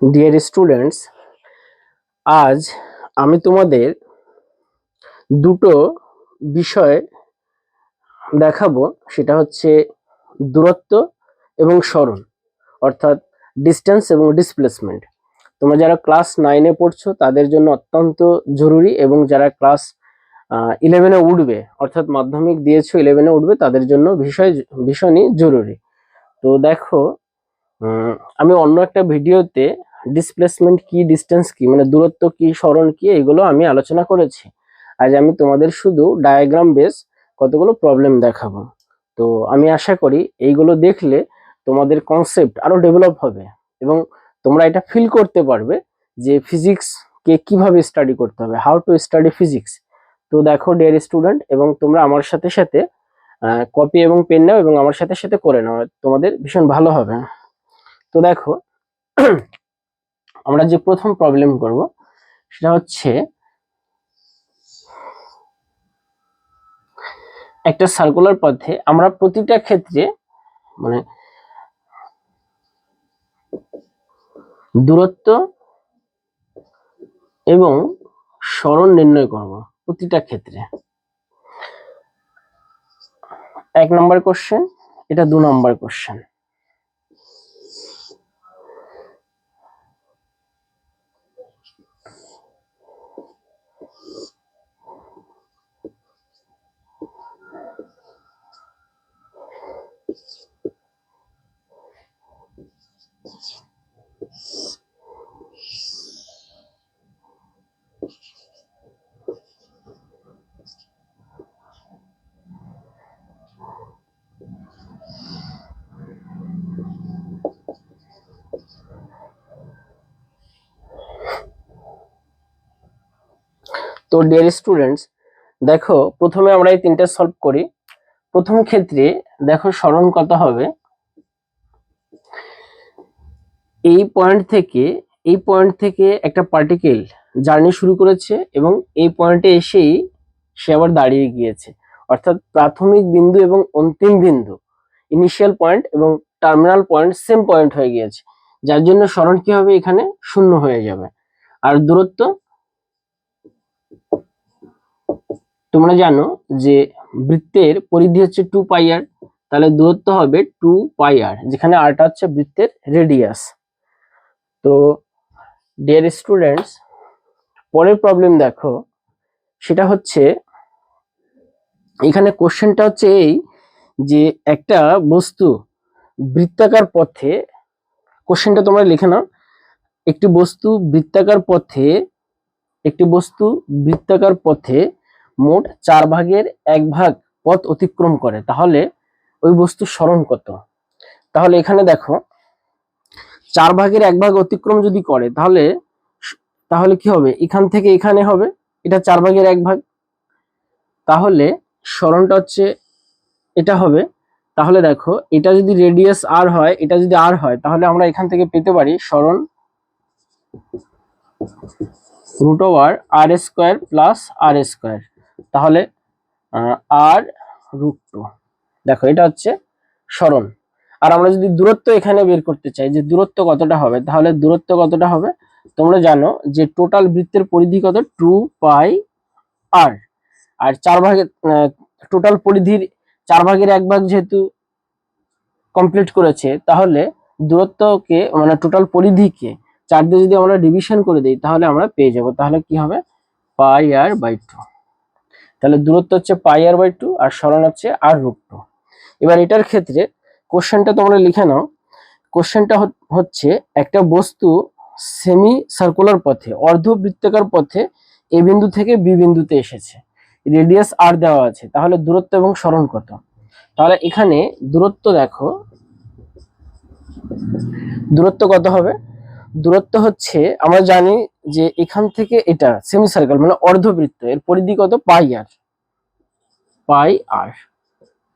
Dear students আজ আমি তোমাদের দুটো বিষয় দেখাবো। সেটা হচ্ছে দূরত্ব এবং সরণ অর্থাৎ ডিস্টেন্স এবং ডিসপ্লেসমেন্ট তোমরা যারা ক্লাস নাইনে পড়ছো, তাদের জন্য অত্যন্ত জরুরি এবং যারা ক্লাস ইলেভেনে উঠবে, অর্থাৎ মাধ্যমিক দিয়েছ ইলেভেনে উঠবে, তাদের জন্য বিষয়, ভীষণই জরুরি। তো দেখো আমি অন্য একটা ভিডিওতে ডিসপ্লেসমেন্ট কি ডিস্টেন্স কি মানে দূরত্ব কি স্মরণ কি, এগুলো আমি আলোচনা করেছি। আজ আমি তোমাদের শুধু ডায়াগ্রাম বেস কতগুলো প্রবলেম দেখাবো। তো আমি আশা করি এইগুলো দেখলে তোমাদের কনসেপ্ট আরও ডেভেলপ হবে এবং তোমরা এটা ফিল করতে পারবে যে ফিজিক্স কে কীভাবে স্টাডি করতে হবে হাউ টু স্টাডি ফিজিক্স তো দেখো ডিয়ার স্টুডেন্ট এবং তোমরা আমার সাথে সাথে কপি এবং পেন নাও এবং আমার সাথে সাথে করে নাও। তোমাদের ভীষণ ভালো হবে। তো দেখো, আমরা যে প্রথম প্রবলেম করব, সেটা হচ্ছে একটা সার্কুলার পথে আমরা প্রতিটা ক্ষেত্রে মানে দূরত্ব এবং সরণ নির্ণয় করব প্রতিটা ক্ষেত্রে। এক নম্বর কোশ্চেন এটা দু নম্বর কোশ্চেন তো ডিয়ার স্টুডেন্টস দেখো প্রথমে আমরা এই তিনটা সলভ করি। প্রথম ক্ষেত্রে দেখো সরণ কত হবে? এই পয়েন্ট থেকে, এই পয়েন্ট থেকে একটা পার্টিকেল জার্নি শুরু করেছে এবং এই পয়েন্টে এসেই সে আবার দাঁড়িয়ে গিয়েছে। অর্থাৎ প্রাথমিক বিন্দু এবং অন্তিম বিন্দু ইনিশিয়াল পয়েন্ট এবং টার্মিনাল পয়েন্ট সেম পয়েন্ট হয়ে গিয়েছে। যার জন্য সরণ কি হবে? এখানে শূন্য হয়ে যাবে। আর দূরত্ব? তোমরা জানো যে বৃত্তের পরিধি হচ্ছে টু পাই আর তাহলে দূরত্ব হবে টু পাই আর যেখানে আরটা হচ্ছে বৃত্তের রেডিয়াস তো ডিয়ার স্টুডেন্টস পরের প্রবলেম দেখো, সেটা হচ্ছে, এখানে কোশ্চেনটা হচ্ছে এই যে একটা বস্তু বৃত্তাকার পথে কোশ্চেনটা তোমরা লিখে নাও, একটি বস্তু বৃত্তাকার পথে, একটি বস্তু বৃত্তাকার পথে মোট চার ভাগের এক ভাগ পথ অতিক্রম করে। তাহলে ওই বস্তু স্মরণ কত? তাহলে এখানে দেখো, চার ভাগের এক ভাগ অতিক্রম যদি করে, তাহলে তাহলে কি হবে? এখান থেকে এখানে হবে, এটা চার ভাগের এক ভাগ। তাহলে স্মরণটা হচ্ছে এটা হবে। তাহলে দেখো, এটা যদি রেডিয়াস আর হয়, এটা যদি আর হয়, তাহলে আমরা এখান থেকে পেতে পারি স্মরণ root over R square plus R square তাহলে আর রুট টু দেখো, এটা হচ্ছে স্মরণ আর আমরা যদি দূরত্ব এখানে বের করতে চাই, যে দূরত্ব কতটা হবে, তাহলে দূরত্ব কতটা হবে? তোমরা জানো যে টোটাল বৃত্তের পরিধি কত? টু পাই আর আর চার ভাগের টোটাল পরিধির চার ভাগের এক ভাগ যেহেতু কমপ্লিট করেছে, তাহলে দূরত্বকে মানে টোটাল পরিধিকে চার দিয়ে যদি আমরা ডিভিশন করে দিই, তাহলে আমরা পেয়ে যাব। তাহলে কি হবে? পাই আর বাই টু তাহলে দূরত্ব হচ্ছে পাই আর বাই টু আর সরণ হচ্ছে আর রুট টু এবার এটার ক্ষেত্রে কোশ্চেনটা তোমরা লিখে নাও। কোশ্চেনটা হচ্ছে একটা বস্তু সেমি সার্কুলার পথে, অর্ধবৃত্তাকার পথে এ বিন্দু থেকে বি বিন্দুতে এসেছে। রেডিয়াস আর দেওয়া আছে, তাহলে দূরত্ব এবং সরণ কত? তাহলে এখানে দূরত্ব দেখো। দূরত্ব কত হবে? দূরত্ব হচ্ছে, আমরা জানি যে এখান থেকে এটা সেমি সার্কেল মানে অর্ধবৃত্ত, এর পরিধি কত? পাই আর পাই আর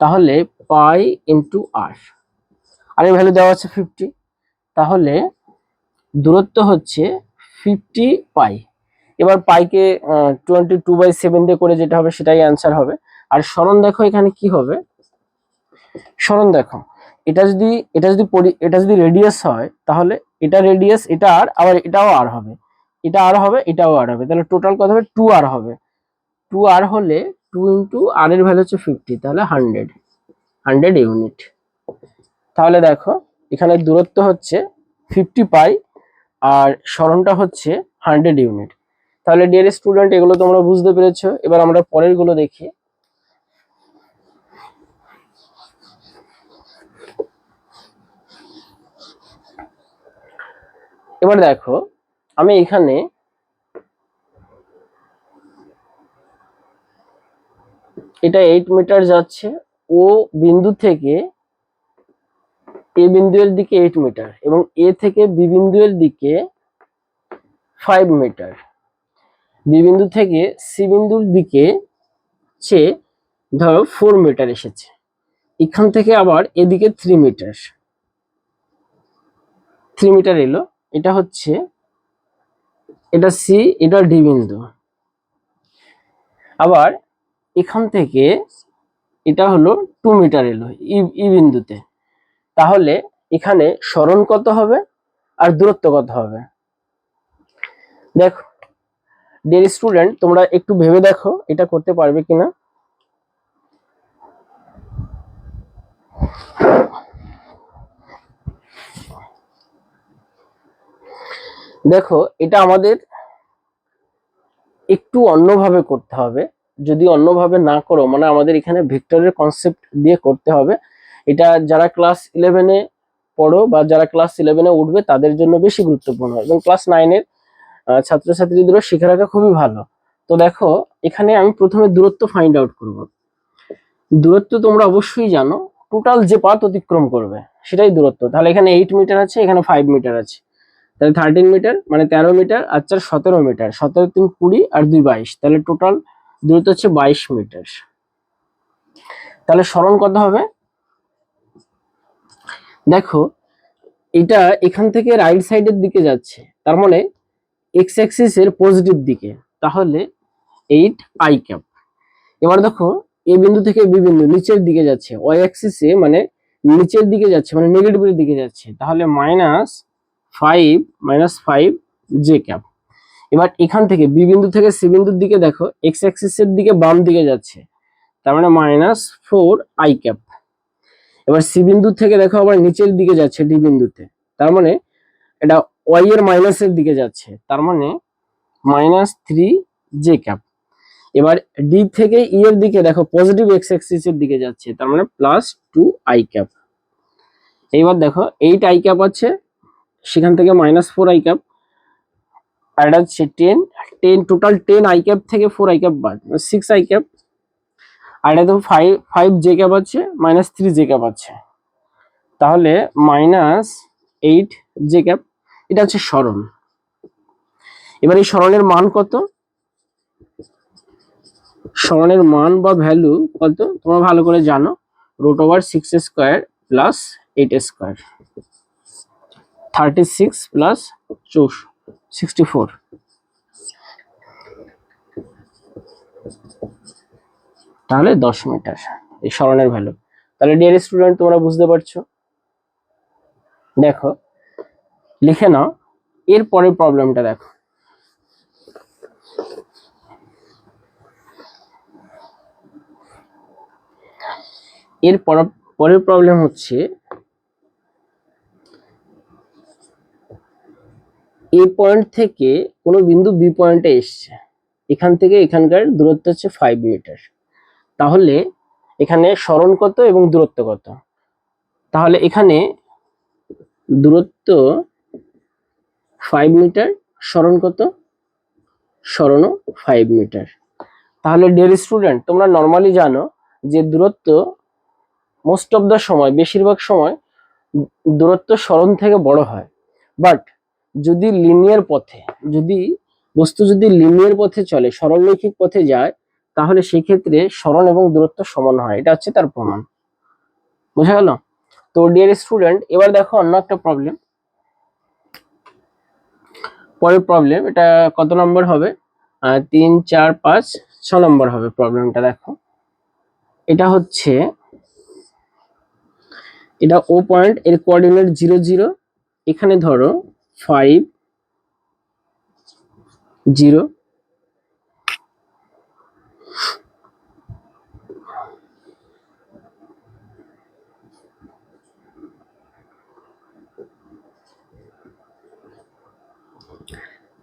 তাহলে পাই ইন্টু আর আর এর ভ্যালু দেওয়া আছে ফিফটি তাহলে দূরত্ব হচ্ছে ফিফটি পাই। এবার পাইকে টোয়েন্টি টু বাই সেভেন দিয়ে করে যেটা হবে সেটাই অ্যান্সার হবে। আর স্মরণ দেখো এখানে কি হবে? স্মরণ দেখো, এটা যদি এটা যদি এটা যদি রেডিয়াস হয়, তাহলে এটা রেডিয়াস এটা আর আবার এটাও আর হবে। এটা আর হবে, এটাও আর হবে। তাহলে টোটাল কত হবে? টু আর হবে। টু আর হলে টু ইন্টু আর এর ভ্যালু হচ্ছে ফিফটি, তাহলে হান্ড্রেড হান্ড্রেড ইউনিট। তাহলে দেখো, এখানে দূরত্ব হচ্ছে ফিফটি পাই আর স্মরণটা হচ্ছে হান্ড্রেড ইউনিট। তাহলে ডিয়ার স্টুডেন্ট এগুলো তোমরা বুঝতে পেরেছ। এবার আমরা পরেরগুলো দেখি। এবার দেখো, আমি এখানে এটা এইট মিটার যাচ্ছে। ও বিন্দু থেকে এ বিন্দু এর দিকে এইট মিটার এবং এ থেকে বি বিন্দুয়ের দিকে ফাইভ মিটার বি বিন্দু থেকে সি বিন্দুর দিকে সে ধরো ফোর মিটার এসেছে। এখান থেকে আবার এদিকে থ্রি মিটার থ্রি মিটার এলো। এটা হচ্ছে, এটা সি, এটা ডি বিন্দু। আবার এখান থেকে এটা হলো টু মিটার এলো ই বিন্দুতে। তাহলে এখানে স্মরণ কত হবে আর দূরত্ব কত হবে? দেখো ডিয়ার স্টুডেন্ট তোমরা একটু ভেবে দেখো এটা করতে পারবে কিনা। দেখো, এটা আমাদের একটু অন্যভাবে করতে হবে। যদি অন্যভাবে না করো মানে আমাদের এখানে ভেক্টরের কনসেপ্ট দিয়ে করতে হবে। এটা যারা ক্লাস ইলেভেনে পড়ো বা যারা ক্লাস ইলেভেনে উঠবে, তাদের জন্য বেশি গুরুত্বপূর্ণ। এবং ক্লাস নাইনের ছাত্রছাত্রীদেরও শিখে রাখা খুবই ভালো। তো দেখো, এখানে আমি প্রথমে দূরত্ব ফাইন্ড আউট করব। দূরত্ব তোমরা অবশ্যই জানো। টোটাল যে পাথ অতিক্রম করবে, সেটাই দূরত্ব। তাহলে এখানে এইট মিটার আছে, এখানে ফাইভ মিটার আছে। তাহলে থার্টিন মিটার মানে তেরো মিটার আর চার সতেরো মিটার সতেরো তিন কুড়ি আর দুই বাইশ। তাহলে টোটাল দূরত্ব হচ্ছে বাইশ মিটার। তাহলে স্মরণ কত হবে? দেখো, এটা এখান থেকে রাইট সাইডের দিকে যাচ্ছে। তার মানে এক্স অ্যাক্সিস এর পজিটিভ দিকে। তাহলে এইট আই ক্যাপ এবার দেখো, এ বিন্দু থেকে বি বিন্দু নিচের দিকে যাচ্ছে। ওয়াই অ্যাক্সিসে মানে নিচের দিকে যাচ্ছে মানে নেগেটিভের দিকে যাচ্ছে। তাহলে minus five minus five J cap এবার এখান থেকে বি বিন্দু থেকে সি বিন্দুর দিকে দেখো এক্স অ্যাক্সিসের দিকে বাম দিকে যাচ্ছে। তার মানে মাইনাস ফোর আই ক্যাপ এবার সি বিন্দু থেকে দেখো আবার নিচের দিকে যাচ্ছে ডি বিন্দুতে। তার মানে এটা ওয়াই এর মাইনাসের দিকে যাচ্ছে। তার মানে মাইনাস থ্রি জে ক্যাপ এবার ডি থেকে ই এর দিকে দেখো পজিটিভ এক্স অ্যাক্সিস এর দিকে যাচ্ছে। তার মানে প্লাস টু আই ক্যাপ এইবার দেখো এইট আই ক্যাপ আছে। সেখান থেকে মাইনাস ফোর আই ক্যাপ আর এটা হচ্ছে ten ten total ten I cap থেকে ফোর আই ক্যাপ বাদ সিক্স আই ক্যাপ আর এটা ফাইভ ফাইভ জে ক্যাপ আছে মাইনাস থ্রি জে ক্যাপ আছে। তাহলে মাইনাস এইট জে ক্যাপ এটা হচ্ছে স্মরণ। এবার এই স্মরণের মান কত? স্মরণের মান বা ভ্যালু কত? তোমরা ভালো করে জানো। Root over six square plus eight square thirty six plus চৌষ sixty four তাহলে দশ মিটার, এই স্মরণের ভ্যালু তাহলে ডিয়ার স্টুডেন্ট তোমরা বুঝতে পারছ? দেখো, লিখে নাও এর পরের প্রবলেমটা দেখো। এর পর- পরের প্রবলেম হচ্ছে এ পয়েন্ট থেকে কোনো বিন্দু বি পয়েন্টে এসছে। এখান থেকে এখানকার দূরত্ব হচ্ছে ফাইভ মিটার তাহলে এখানে স্মরণ কত এবং দূরত্ব কত? তাহলে এখানে দূরত্ব ফাইভ মিটার স্মরণ কত? স্মরণও ফাইভ মিটার তাহলে ডিয়ার স্টুডেন্ট তোমরা নর্মালি জানো যে দূরত্ব মোস্ট অফ দ্য সময়, বেশিরভাগ সময় দূরত্ব স্মরণ থেকে বড় হয়। বাট যদি লিনিয়ার পথে, যদি বস্তু যদি লিনিয়ার পথে চলে, সরলরৈখিক পথে যায়, তাহলে সেই ক্ষেত্রে স্মরণ এবং দূরত্ব সমান হয়। এটা হচ্ছে তার প্রমাণ। বোঝা গেল? তো ডিয়ার স্টুডেন্ট এবার দেখো অন্য একটা প্রবলেম পরের প্রবলেম এটা কত নম্বর হবে? তিন, চার, পাঁচ, ছ নম্বর হবে প্রবলেমটা দেখো। এটা হচ্ছে, এটা ও পয়েন্ট এর কোঅর্ডিনেট জিরো জিরো এখানে ধরো ফাইভ জিরো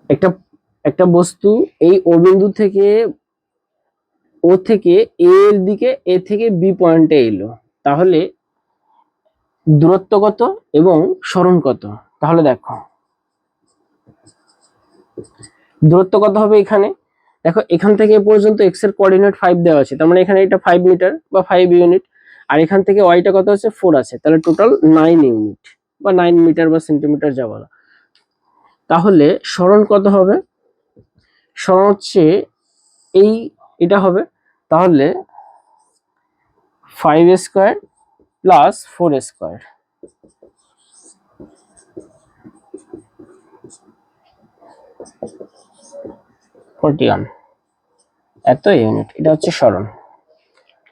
একটা একটা বস্তু এই ও বিন্দু থেকে ও থেকে এ এর দিকে এ থেকে বি পয়েন্টে এলো। তাহলে দূরত্ব কত এবং সরণ কত? তাহলে দেখো। দূরত্ব কত হবে এখানে? দেখো, এখান থেকে পর্যন্ত এক্সের কোঅর্ডিনেট ফাইভ দেওয়া আছে। তার মানে এখানে এটা ফাইভ মিটার বা ফাইভ ইউনিট আর এখান থেকে ওয়াইটা কত আছে ফোর আছে। তাহলে টোটাল নাইন ইউনিট বা নাইন মিটার বা সেন্টিমিটার যা বলা। তাহলে সরণ কত হবে? সরণ হচ্ছে এই, এটা হবে। তাহলে five square plus four square forty one এত ইউনিট এটা হচ্ছে সরণ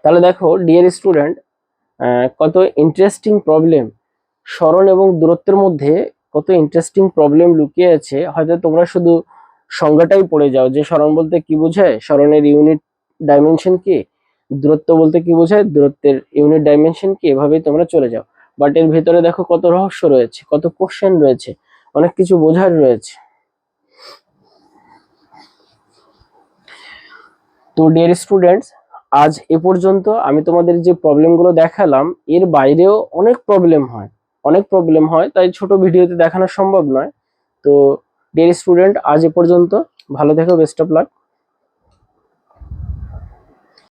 তাহলে দেখো ডিয়ার স্টুডেন্ট কত ইন্টারেস্টিং প্রবলেম সরণ এবং দূরত্বের মধ্যে কত ইন্টারেস্টিং প্রবলেম লুকিয়ে আছে। হয়তো তোমরা শুধু সংজ্ঞাটাই পড়ে যাও যে সরণ বলতে কি বোঝায়? সরণের ইউনিট ডাইমেনশন কি? দূরত্ব বলতে কি বোঝায়? দূরত্বের ইউনিট ডাইমেনশন কি? এভাবেই তোমরা চলে যাও। বাট এর ভেতরে দেখো কত রহস্য রয়েছে, কত কোশ্চেন রয়েছে, অনেক কিছু বোঝার রয়েছে। তো ডিয়ার স্টুডেন্টস আজ এ পর্যন্ত আমি তোমাদের যে প্রবলেমগুলো দেখালাম, এর বাইরেও অনেক প্রবলেম হয়। অনেক প্রবলেম হয়, তাই ছোট ভিডিওতে দেখানো সম্ভব নয়। তো ডিয়ার স্টুডেন্ট আজ এ পর্যন্ত ভালো থেকো বেস্ট অফ লাক